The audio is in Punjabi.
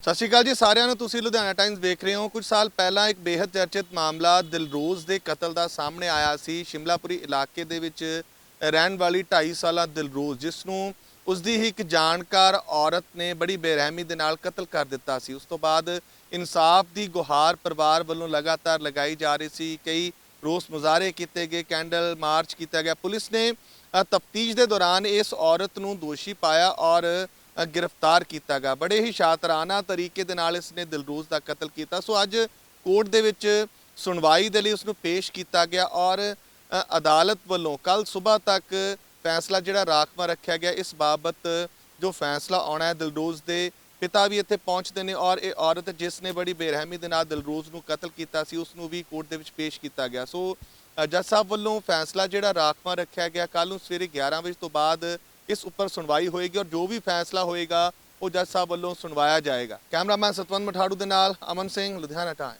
ਸਤਿ ਸ਼੍ਰੀ ਅਕਾਲ ਜੀ, ਸਾਰਿਆਂ ਨੂੰ ਤੁਸੀਂ ਲੁਧਿਆਣਾ ਟਾਈਮਸ ਵੇਖ ਰਹੇ ਹੋ। ਕੁਝ ਸਾਲ ਪਹਿਲਾਂ ਇੱਕ ਬੇहद ਚਰਚਿਤ ਮਾਮਲਾ ਦਿਲਰੋਜ਼ ਦੇ ਕਤਲ ਦਾ ਸਾਹਮਣੇ ਆਇਆ ਸੀ। ਸ਼ਿਮਲਾਪੁਰੀ ਇਲਾਕੇ ਦੇ ਵਿੱਚ ਰਹਿਣ ਵਾਲੀ 2.5 ਸਾਲਾ ਦਿਲਰੋਜ਼, ਜਿਸ ਨੂੰ ਉਸ ਦੀ ਹੀ ਇੱਕ ਜਾਣਕਾਰ ਔਰਤ ਨੇ ਬੜੀ ਬੇਰਹਿਮੀ ਦੇ ਨਾਲ ਕਤਲ ਕਰ ਦਿੱਤਾ ਸੀ। ਉਸ ਤੋਂ ਬਾਅਦ ਇਨਸਾਫ ਦੀ ਗੁਹਾਰ ਪਰਿਵਾਰ ਵੱਲੋਂ ਲਗਾਤਾਰ ਲਗਾਈ ਜਾ ਰਹੀ ਸੀ। ਕਈ ਰੋਸ ਮੁਜ਼ਾਹਰੇ ਕੀਤੇ ਗਏ, ਕੈਂਡਲ ਮਾਰਚ ਕੀਤਾ ਗਿਆ। ਪੁਲਿਸ ਨੇ ਤਫਤੀਸ਼ ਦੇ ਦੌਰਾਨ ਇਸ ਔਰਤ ਨੂੰ ਦੋਸ਼ੀ ਪਾਇਆ ਔਰ ਗ੍ਰਿਫਤਾਰ ਕੀਤਾ ਗਿਆ। ਬੜੇ ਹੀ ਸ਼ਾਤਰਾਨਾ ਤਰੀਕੇ ਦੇ ਨਾਲ ਇਸ ਨੇ ਦਿਲਰੋਜ਼ ਦਾ ਕਤਲ ਕੀਤਾ। ਸੋ ਅੱਜ ਕੋਰਟ ਦੇ ਵਿੱਚ ਸੁਣਵਾਈ ਦੇ ਲਈ ਉਸ ਨੂੰ ਪੇਸ਼ ਕੀਤਾ ਗਿਆ ਔਰ ਅਦਾਲਤ ਵੱਲੋਂ ਕੱਲ ਸਵੇਰ ਤੱਕ ਫੈਸਲਾ ਜਿਹੜਾ ਰਾਖਵਾ ਰੱਖਿਆ ਗਿਆ, ਇਸ ਬਾਬਤ ਜੋ ਫੈਸਲਾ ਆਉਣਾ ਹੈ ਦਿਲਰੋਜ਼ ਦੇ ਪਿਤਾ ਵੀ ਇੱਥੇ ਪਹੁੰਚਦੇ ਨੇ ਔਰ ਇਹ ਔਰਤ ਜਿਸ ਨੇ ਬੜੀ ਬੇਰਹਿਮੀ ਦੇ ਨਾਲ ਦਿਲਰੋਜ਼ ਨੂੰ ਕਤਲ ਕੀਤਾ ਸੀ ਉਸ ਨੂੰ ਵੀ ਕੋਰਟ ਦੇ ਵਿੱਚ ਪੇਸ਼ ਕੀਤਾ ਗਿਆ। ਸੋ ਜੱਜ ਸਾਹਿਬ ਵੱਲੋਂ ਫੈਸਲਾ ਜਿਹੜਾ ਰਾਖਵਾ ਰੱਖਿਆ ਗਿਆ ਕੱਲ ਨੂੰ ਸਵੇਰੇ 11 ਵਜੇ ਤੋਂ ਬਾਅਦ ਇਸ ਉੱਪਰ ਸੁਣਵਾਈ ਹੋਏਗੀ ਔਰ ਜੋ ਵੀ ਫੈਸਲਾ ਹੋਏਗਾ, ਉਹ ਜੱਜ ਸਾਹਿਬ ਵੱਲੋਂ ਸੁਣਵਾਇਆ ਜਾਏਗਾ। ਕੈਮਰਾਮੈਨ ਸਤਵੰਤ ਮਠਾੜੂ ਦੇ ਨਾਲ ਅਮਨ ਸਿੰਘ, ਲੁਧਿਆਣਾ ਟਾਈਮ।